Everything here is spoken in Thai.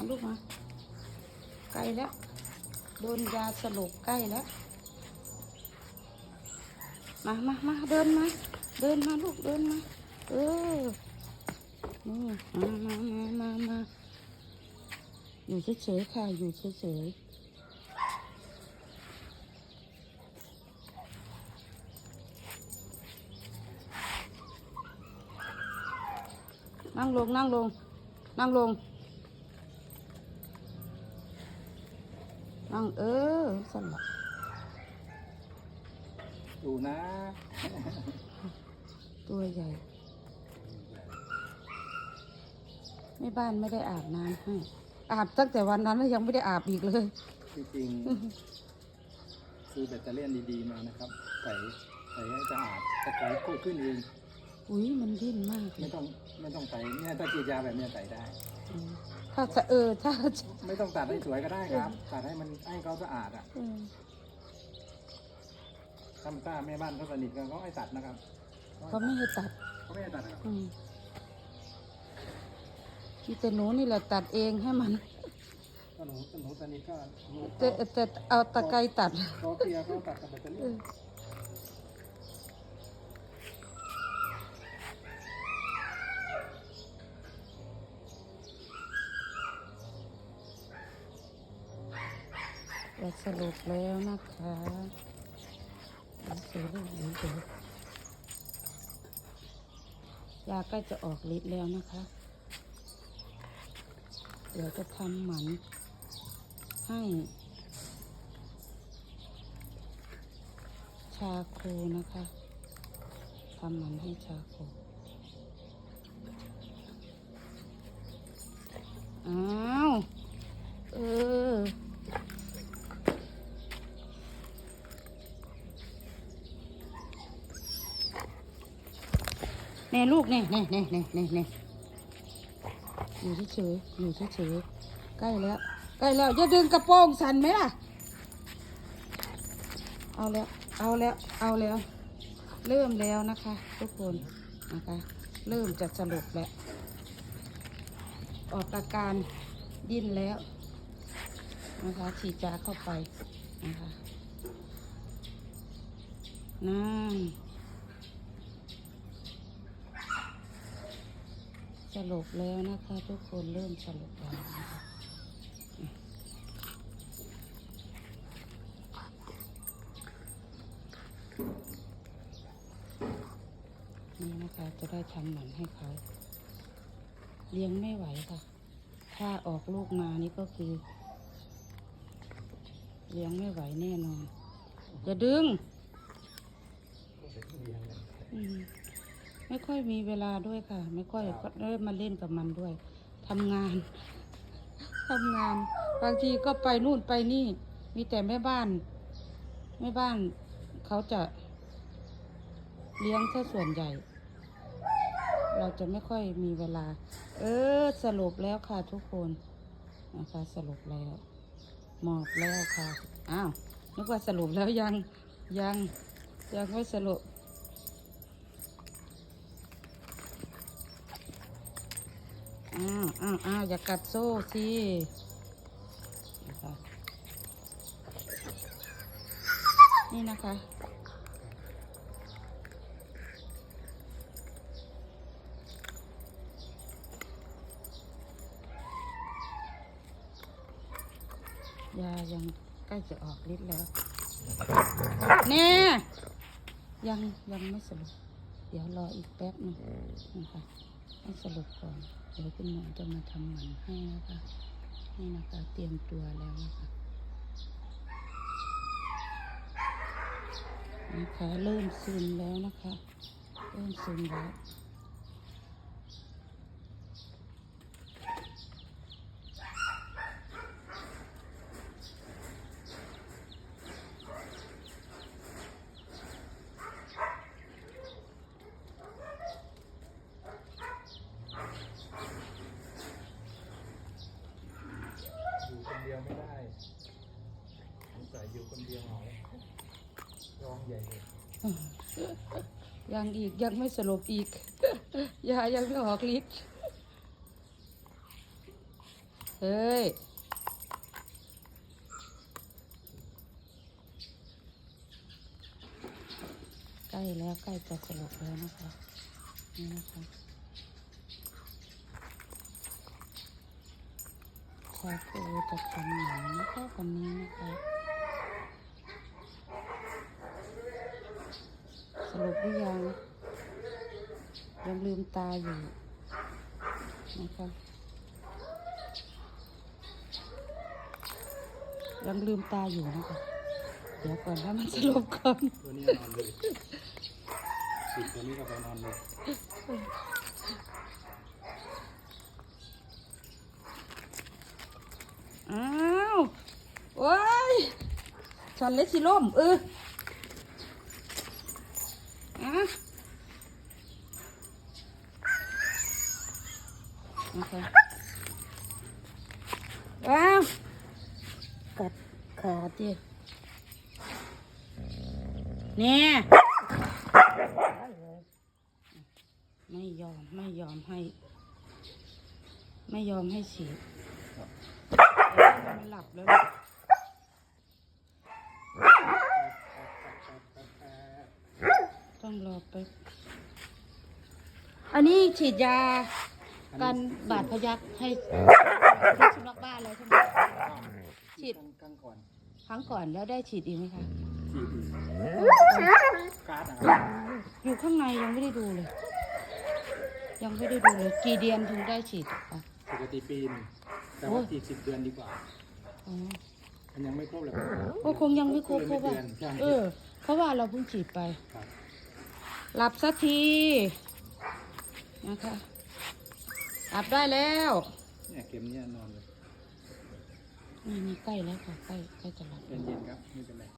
เอาลูกมาใกล้แล้ว โดนยาสลบใกล้แล้ว มามามาเดินมา เดินมาลูกเดินมา เออนี่มามามามามาอยู่เฉยๆค่ะ อยู่เฉยๆนั่งลง นั่งลง นั่งลง นั่งเออสลับดูนะ ตัวใหญ่แม่บ้านไม่ได้อาบน้ำให้อาบตั้งแต่วันนั้นแล้วยังไม่ได้อาบอีกเลย จริงๆซื้อแบตเตอรี่ยนดีๆมานะครับใส่ใส่ให้สะอาดตะไคร้โคขึ้นเองอุ้ยมันดิ้นมากเลไม่ยต้องไม่ต้องใส่เนี่ยถ้าฉีดยาแบบเนี้ยใส่ได้อืม ถ้าจะเออถ้าจะไม่ต้องตัดให้สวยก็ได้ครับ ตัดให้มันให้เขาสะอาดอะเออถ้าถ้าแม่บ้านเขาสนิทกันเขาให้ตัดนะครับเขาไม่ให้ตัดเขาไม่ให้ตัดนะครับอืมมีแต่หนูนี่แหละตัดเองให้มันถ้าหนูถ้าหนูสนิทก็หนูแต่แต่เอาตะไคร้ตัด เขาเคลียร์เขาตัดกับแบตเตอรี่ จะสรุปแล้วนะคะเดี๋ยวเสือลูกเดี๋ยวเสือยาใกล้จะออกฤทธิ์แล้วนะคะ เดี๋ยวจะทำหมันให้ชาโคนะคะทำหมันให้ชาโคอ้าว เออ แน่ลูกแน่แน่แน่แน่แน่แน่อยู่เฉยอยู่เฉยใกล้แล้วใกล้แล้วอย่าดึงกระโปรงสั่นไหมล่ะ เอาแล้ว เอาแล้ว เอาแล้ว เริ่มแล้วนะคะ ทุกคนนะคะ เริ่มจะสรุปแล้ว ออกอาการดิ้นแล้ว นะคะฉีดยาเข้าไปนะคะนั่น สรุปแล้วนะคะ ทุกคนเริ่มสรุปแล้วนะะนี่นะคะจะได้ทำหมันให้เขา เลี้ยงไม่ไหวค่ะ ถ้าออกลูกมานี่ก็คือ เลี้ยงไม่ไหวแน่นอน อย่าดึงอืม ไม่ค่อยมีเวลาด้วยค่ะ ไม่ค่อยได้มาเล่นกับมันด้วยทำงานทำงาน บางทีก็ไปนู่นไปนี่ มีแต่แม่บ้าน แม่บ้านเขาจะเลี้ยงแค่ส่วนใหญ่ เราจะไม่ค่อยมีเวลา เออ สรุปแล้วค่ะทุกคนนะคะสรุปแล้วหมอบแล้วค่ะ อ้าวนึกว่าสรุปแล้วยังยังยังไม่สรุป อ้าวอ้าวอ้าวอย่ากัดโซ่สินะคะนี่นะคะ ยายังใกล้จะออกฤทธิ์แล้วแน่ยังยังไม่สรุปเดี๋ยวรออีกแป๊บหนึงนะคะ ให้สรุปก่อน เดี๋ยวคุณหมอจะมาทำหมันให้นะคะ นี่นะคะเตรียมตัวแล้วนะคะนะคะเริ่มซึมแล้วนะคะ เริ่มซึมแล้ว อยู่คนเดียวไม่ได้สงสัยอยู่คนเดียวเหงาร้องใหญ่เล ยังอีกยังไม่สรุปอีกยายังไม่ออกฤทธิ์เฮ้ยใกล้แล้วใกล้จะสรุปแล้วนะคะนี่นะคะชาคูจะทำหนังนะคะวันนี้นะคะ สรุป หรือยัง ยังลืมตาอยู่นะคะยังลืมตาอยู่นะคะ เดี๋ยวก่อนให้มันสรุปก่อน ตัวนี้นอนเลยปิดตัวนี้ก็ไปนอนเลยอ้าว โอ้ยฉันเล็กสิล่มเอออะโอเค ว้าวกัดขาดิเนี่ยไม่ยอมไม่ยอมให้ ไม่ยอมให้ฉีดมันหลับแล้วต้องรอไปอันนี้ฉีดยา กันบาดพยักให้ที่สุนัขบ้านแล้วใช่ไหมฉีดกลางก่อนครั้งก่อนแล้วได้ฉีดอีกไหมคะฉีดอีกการ์ดนะครับอยู่ข้างในยังไม่ได้ดูเลย ยังไม่ได้ดูเลยกี่เดือนถึงได้ฉีดอะ ปกติปีหนึงแต่โอ้ว่ายฉีดสิบเดือนดีกว่า อ๋อ มันยังไม่ครบเลยก็คงยังไม่ครบเพไม่ราะว่าเดือนใช่ เออ เพราะว่าเราเพิ่งฉีดไป ครับหลับสักทีนะคะ หลับได้แล้วเนี่ยเข็มเนี่ยนอนเลยนี่นี่ใกล้แล้วค่ะใกล้ใกล้จะหลับ เย็นๆครับไม่เป็นไร